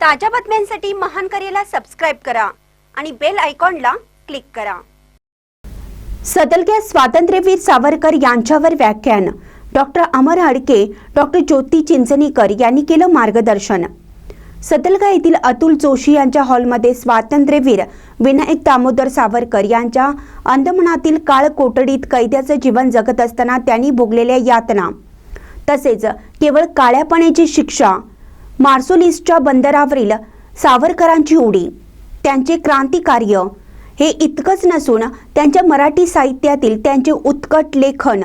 ताज्या बातम्यांसाठी महान करेला सबस्क्राईब करा आणि बेल आयकॉनला क्लिक करा. सदलग्या स्वातंत्र्यवीर सावरकर यांच्यावर व्याख्यान. डॉक्टर अमर हडके डॉक्टर ज्योती चिंचणीकर यांनी केलं मार्गदर्शन. सदलगा येथील अतुल जोशी यांच्या हॉलमध्ये स्वातंत्र्यवीर विनायक दामोदर सावरकर यांच्या अंदमनातील काळ कोठडीत कैद्याचं जीवन जगत असताना त्यांनी भोगलेल्या यातना. तसेच केवळ काळ्यापणाची शिक्षा मार्सोलिसच्या बंदरावरील सावरकरांची उडी. त्यांचे क्रांतिकार्य. हे इतकंच नसून त्यांच्या मराठी साहित्यातील त्यांचे उत्कट लेखन.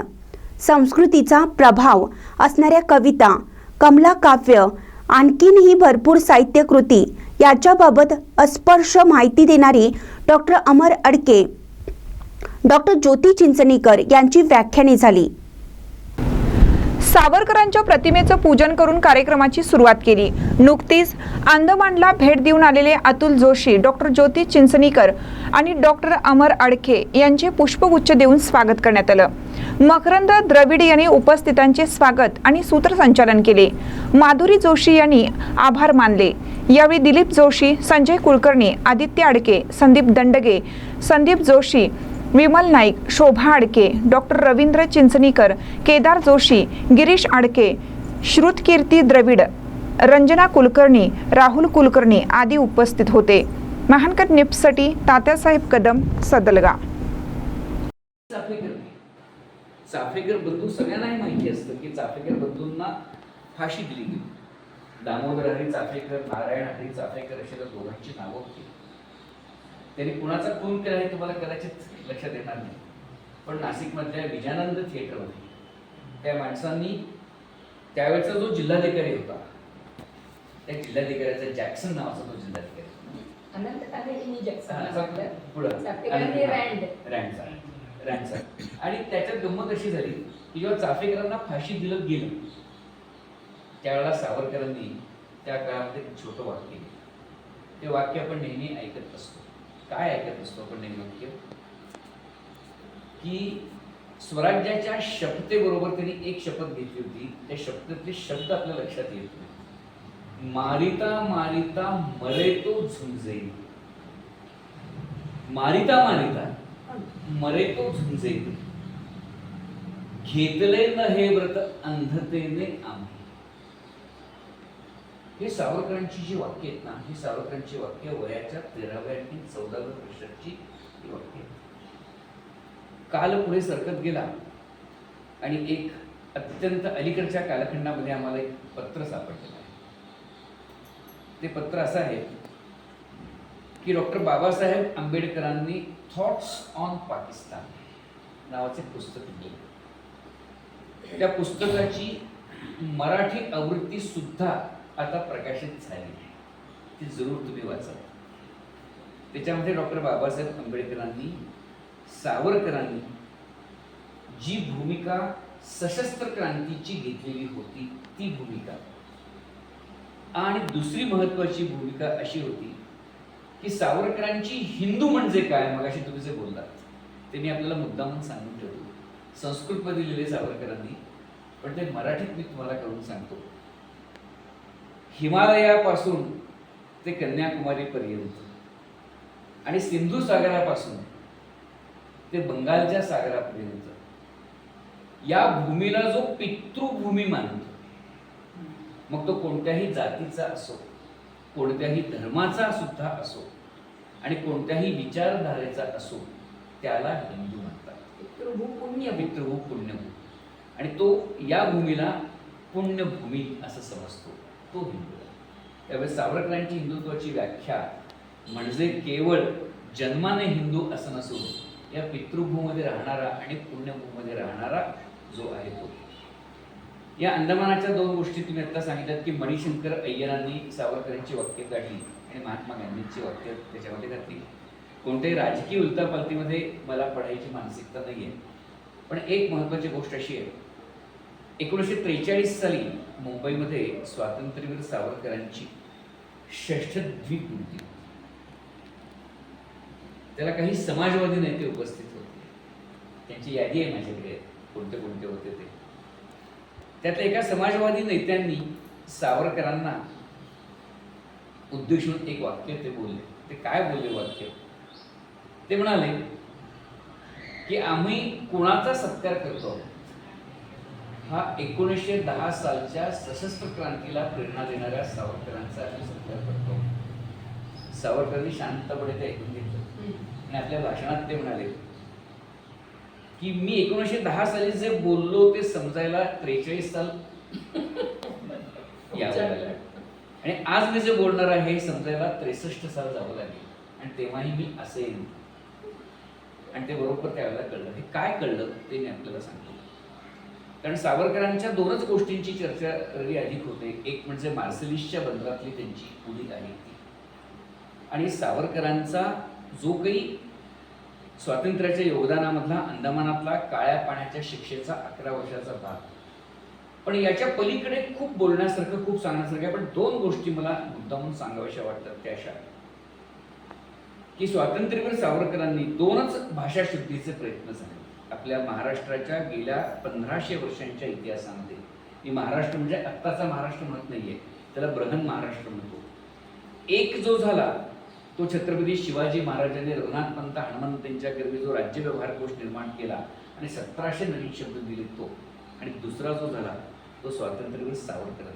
संस्कृतीचा प्रभाव असणाऱ्या कविता कमला काव्य आणखीनही भरपूर साहित्यकृती याच्याबाबत अस्पर्श माहिती देणारी डॉक्टर अमर अडके डॉक्टर ज्योती चिंचणीकर यांची व्याख्याने झाली. सावरकरांच्या प्रतिमेचं पूजन करून कार्यक्रमाची सुरुवात केली. नुकतीच अंदमानला भेट देऊन आलेले अतुल जोशी डॉक्टर ज्योती चिंचणीकर आणि डॉक्टर अमर अडखे यांचे पुष्पगुच्छ देऊन स्वागत करण्यात आलं. मकरंद द्रविड यांनी उपस्थितांचे स्वागत आणि सूत्रसंचालन केले. माधुरी जोशी यांनी आभार मानले. यावेळी दिलीप जोशी संजय कुलकर्णी आदित्य अडके संदीप दंडगे संदीप जोशी विमल नाईक शोभा आडके डॉक्टर रवींद्र चिंचणीकर केदार जोशी गिरीश आडके श्रुतकीर्ती द्रविड रंजना कुलकर्णी राहुल कुलकर्णी आदी उपस्थित होते. महानकर निप्ससाठी तात्यासाहेब कदम सदलगा. चाफेकर. बंधू सगळ्यांनाही माहिती असतं की चाफेकर बंधूंना फाशी दिली गेली. दामोदर हरी चाफेकर नारायण हरी चाफेकर अशी त्या दोघांची नावं होती. त्यांनी कुणाचा खून केला हे तुम्हाला कदाचित लक्षात येणार नाही. पण नाशिकमधल्या विजयानंद थिएटरमध्ये त्या माणसांनी त्यावेळेचा जो जिल्हाधिकारी होता त्या जिल्हाधिकाऱ्याचा जॅक्सन नावाचा तो जिल्हाधिकारी आणि त्याच्यात गंमत अशी झाली की जेव्हा चाफेकरांना फाशी दिलं गेलं त्यावेळेला सावरकरांनी त्या काळामध्ये छोटं वाक्य केलं ते वाक्य आपण नेहमी ऐकत असतो. काय ऐकत असतो आपण नेहमी की स्वराज्याच्या शपथेबरोबर त्यांनी एक शपथ घेतली होती. त्या शपथेतले शब्द आपल्या लक्षात येत नाही मारिता मारिता मरे तो झुंजे मारिता मारिता मरे तो झुंजे घेतले न हे व्रत अंधतेने आम्ही. हे सावरकरांची जी वाक्य आहेत ना ही सावरकरांची वाक्य वयाच्या तेराव्या आणि चौदाव्या वर्षाची ही वाक्य काल पुढे सरकत गेला आणि एक अत्यंत अलीकडच्या कालखंडामध्ये आम्हाला एक पत्र सापडलेलं आहे. ते पत्र असं आहे की डॉक्टर बाबासाहेब आंबेडकरांनी थॉट्स ऑन पाकिस्तान नावाचे पुस्तक लिहिले. त्या पुस्तकाची मराठी आवृत्ती सुद्धा आता प्रकाशित झाली. ती जरूर तुम्ही वाचा. त्याच्यामध्ये डॉक्टर बाबासाहेब आंबेडकरांनी सावरकरांनी जी भूमिका सशस्त्र क्रांतीची घेतलेली होती ती भूमिका. आणि दुसरी महत्वाची भूमिका अशी होती की सावरकरांची हिंदू म्हणजे काय मग अशी तुम्ही जे बोललात ते मी आपल्याला मुद्दामून सांगून ठेवतो. संस्कृतमध्ये लिहिले सावरकरांनी पण ते मराठीत मी तुम्हाला करून सांगतो. हिमालयापासून ते कन्याकुमारीपर्यंत. आणि सिंधू सागरापासून ते बंगालच्या सागरापर्यंत. या भूमीला जो पितृभूमी मानतो मग तो कोणत्याही जातीचा असो कोणत्याही धर्माचा सुद्धा असो आणि कोणत्याही विचारधारेचा असो त्याला हिंदू म्हणतात. पितृभू पुण्य पितृभू पुण्यभू आणि तो या भूमीला पुण्यभूमी असं समजतो. तो हिंदू आहे. त्यावेळेस सावरकरांची हिंदुत्वाची व्याख्या म्हणजे केवळ जन्माने हिंदू असं नसून या पितृभूमध्ये राहणारा आणि पुण्यभूमध्ये राहणारा जो आहे तो. या अंदमानाच्या दोन गोष्टी तुम्ही आता सांगितल्यात की मणिशंकर अय्यरांनी सावरकरांची वाक्य काढली आणि महात्मा गांधींची वाक्य त्याच्यामध्ये घातली. कोणत्याही राजकीय उलतापालतीमध्ये मला पडायची मानसिकता नाही आहे पण एक महत्त्वाची गोष्ट अशी आहे एकोणीसशे त्रेचाळीस साली मुंबईमध्ये स्वातंत्र्यवीर सावरकरांची षष्ठद्वीप मूर्ती होती. त्याला काही समाजवादी नेते उपस्थित होते. त्यांची यादी आहे माझ्याकडे. कोणते कोणते होते ते. त्यातल्या एका समाजवादी नेत्यांनी सावरकरांना उद्देशून एक वाक्य ते बोलले. ते काय बोलले वाक्य? ते म्हणाले की आम्ही कोणाचा सत्कार करतो? हा एकोणीसशे दहा सालच्या सशस्त्र क्रांतीला प्रेरणा देणाऱ्या सावरकरांचा आम्ही सत्कार करतो. सावरकरांनी शांतपणे ते ऐकून घेतलं. आणि आपल्या भाषणात ते म्हणाले की मी एकोणीसशे दहा साली जे बोललो ते समजायला त्रेचाळीस साल आणि आज मी जे बोलणार आहे हे समजायला त्रेसष्ट साल जावं लागेल. आणि तेव्हाही मी असेन आणि ते बरोबर त्यावेळेला कळलं. हे काय कळलं ते मी आपल्याला सांगतो. कारण सावरकरांच्या दोनच गोष्टींची चर्चा रवी अधिक होते. एक म्हणजे मार्सलिसच्या बंदरातली त्यांची भूमिका आहे. ती आणि सावरकरांचा जो काही स्वातंत्र्याच्या योगदानामधला अंदमानातला काळ्या पाण्याच्या शिक्षेचा अकरा वर्षाचा भाग. पण याच्या पलीकडे खूप बोलण्यासारखं खूप सांगण्यासारखं आहे. पण दोन गोष्टी मला मुद्दामून सांगाव्याशा वाटतात त्या अशा. की स्वातंत्र्यवीर सावरकरांनी दोनच भाषा शुद्धीचे प्रयत्न झाले. आपल्या महाराष्ट्राच्या गेल्या पंधराशे वर्षांच्या इतिहासामध्ये. मी महाराष्ट्र म्हणजे आत्ताचा महाराष्ट्र म्हणत नाहीये त्याला ब्रहन महाराष्ट्र म्हणतो. एक जो झाला तो छत्रपती शिवाजी महाराजांनी रघुनाथ पंत हनुमंत यांच्याकरवी जो राज्य व्यवहार कोश निर्माण केला आणि सतराशे नवीन शब्द दिले तो. आणि दुसरा जो झाला तो स्वातंत्र्यवीर सावरकर